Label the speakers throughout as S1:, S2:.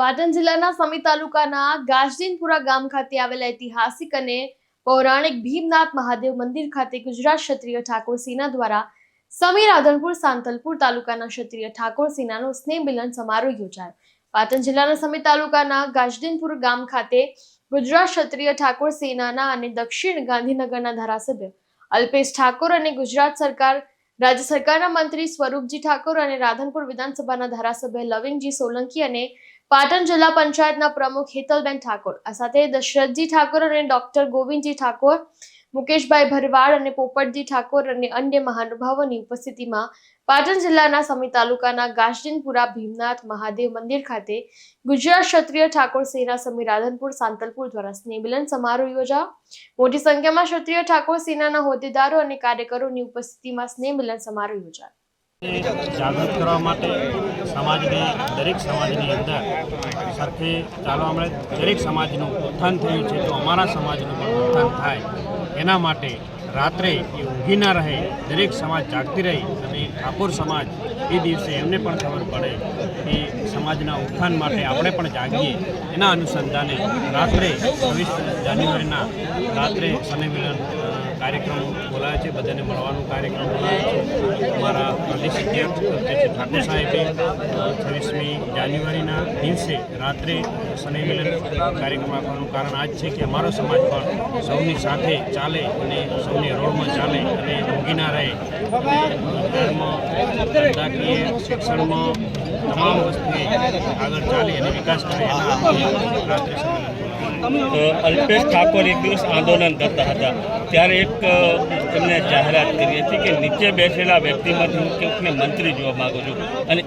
S1: પાટણ જિલ્લાના સમી તાલુકાના ગાજદીનપુરા ગામ ખાતે આવેલા ઐતિહાસિક અને પૌરાણિક ભીમનાથ મહાદેવ મંદિર ખાતે ગુજરાત ક્ષત્રિય ઠાકોર સેના દ્વારા સમી રાધનપુર સાંતલપુર તાલુકાના ક્ષત્રિય ઠાકોર સેનાનો સ્નેહ મિલન સમારોહ યોજાયો. પાટણ જિલ્લાના સમી તાલુકાના ગાજદીનપુર ગામ ખાતે ગુજરાત ક્ષત્રિય ઠાકોર સેનાના અને દક્ષિણ ગાંધીનગરના ધારાસભ્ય અલ્પેશ ઠાકોર અને ગુજરાત સરકાર, રાજ્ય સરકારના મંત્રી સ્વરૂપજી ઠાકોર અને રાધનપુર વિધાનસભાના ધારાસભ્ય લવિંગજી સોલંકી અને પાટણ જિલ્લા પંચાયતના પ્રમુખ હેતલબેન ઠાકોર, આ સાથે દશરથજી ઠાકોર અને ડોક્ટર ગોવિંદજી ઠાકોર, મુકેશભાઈ ભરવાડ અને પોપટજી ઠાકોર અને અન્ય મહાનુભાવોની ઉપસ્થિતિમાં પાટણ જિલ્લાના સમી તાલુકાના ગાજડીનપુરા ભીમનાથ મહાદેવ મંદિર ખાતે ગુજરાત ક્ષત્રિય ઠાકોર સેના સમી રાધનપુર સાંતલપુર દ્વારા સ્નેહમિલન સમારોહ યોજા મોટી સંખ્યામાં ક્ષત્રિય ઠાકોર સેનાના હોદ્દેદારો અને કાર્યકરોની ઉપસ્થિતિમાં સ્નેહમિલન સમારોહ યોજાયો.
S2: જાગૃત કરવા માટે સમાજની, દરેક સમાજની અંદર સરખે ચાલવા મળે. દરેક સમાજનું ઉત્થાન થયું છે તો અમારા સમાજનું પણ ઉત્થાન થાય. એના માટે રાત્રે એ ઊંઘી ના રહે, દરેક સમાજ જાગતી રહી અને ઠાકોર સમાજ એ દિવસે એમને પણ ખબર પડે કે સમાજના ઉત્થાન માટે આપણે પણ જાગીએ. એના અનુસંધાને રાત્રે છવ્વીસ જાન્યુઆરીના રાત્રે સનેમિલન કાર્યક્રમ બોલાવે છે, બધાને મળવાનો કાર્યક્રમ બોલાવે છે. અમારા પ્રદેશ અધ્યક્ષ ઠાકોર સાહેબે છવ્વીસમી જાન્યુઆરીના દિવસે રાત્રે સ્નેહમિલન કાર્યક્રમ આપવાનું કારણ આ જ છે કે અમારો સમાજ પણ સૌની સાથે ચાલે અને સૌની રોડમાં ચાલે અને રોગી ના રહે ધર્મ ધંધાકીય શિક્ષણમાં તમામ વસ્તુએ આગળ ચાલે અને વિકાસ કરે એના
S3: અલ્પેશ ઠાકોર એક દિવસ આંદોલન કરતા હતા. ત્યારે એક એમને જાહેરાત કરી હતી કે નીચે બેસેલા વ્યક્તિમાંથી હું કોઈકને મંત્રી જોવા માગું છું. અને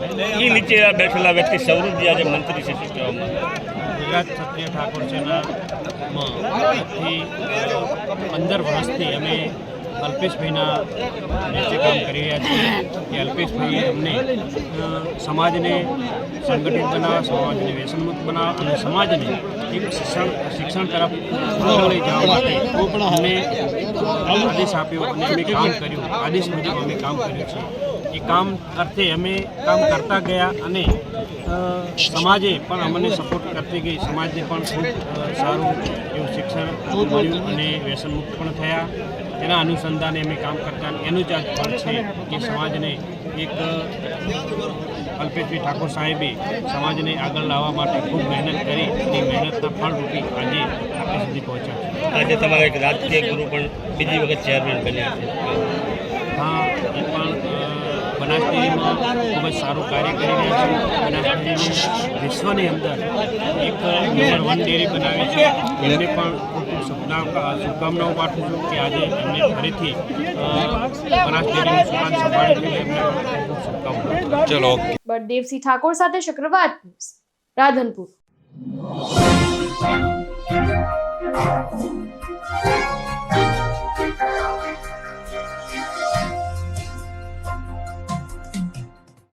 S3: એ નીચે બેઠેલા વ્યક્તિ સૌરભજી આજે મંત્રી છે શું કહેવા માગું
S2: ગુજરાત ક્ષત્રિય ઠાકોર છે પંદર વર્ષથી અમે અલ્પેશભાઈના નીચે કામ કરી રહ્યા છીએ કે અલ્પેશભાઈએ અમને સમાજને સંગઠિત બનાવવા, સમાજને વ્યસનમુક્ત બનાવવા અને સમાજને એક શિક્ષણ શિક્ષણ તરફ લઈ જવા માટે અમને આદેશ આપ્યો અને અમે કામ કર્યું. આદેશ મુજબ અમે કામ કર્યું છે. એ કામ અર્થે અમે કામ કરતા ગયા અને સમાજે પણ અમને સપોર્ટ કરતી ગઈ. સમાજને પણ ખૂબ સારું એવું શિક્ષણ મળ્યું અને વ્યસનમુક્ત પણ થયા. એના અનુસંધાને અમે કામ કરતા એનું જ આ ફળ છે કે સમાજને એક અલ્પેશભાઈ ઠાકોર સાહેબે સમાજને આગળ લાવવા માટે ખૂબ મહેનત કરી એ મહેનતના ફળરૂપી આજે આપણે સુધી પહોંચ્યા
S3: આજે તમારા એક રાજકીય ગુરુ પણ બીજી વખત ચેરમેન બન્યા છે.
S2: હા એ પણ બનાસ ડેરીમાં ખૂબ જ સારું કાર્ય કરી રહ્યા છે. બનાસ વિશ્વની અંદર એક નંબર વન ડેરી બનાવી છે. એમને પણ ખૂબ ખૂબ શુભના શુભકામનાઓ પાઠવું છું કે આજે એમને ફરીથી બનાસ ડેરીનું સુકાન સંભાળી એમને ખૂબ શુભકામનાઓ.
S4: ચલો.
S1: બળદેવસિંહ ઠાકોર સાથે ચક્રવાત રાધનપુર.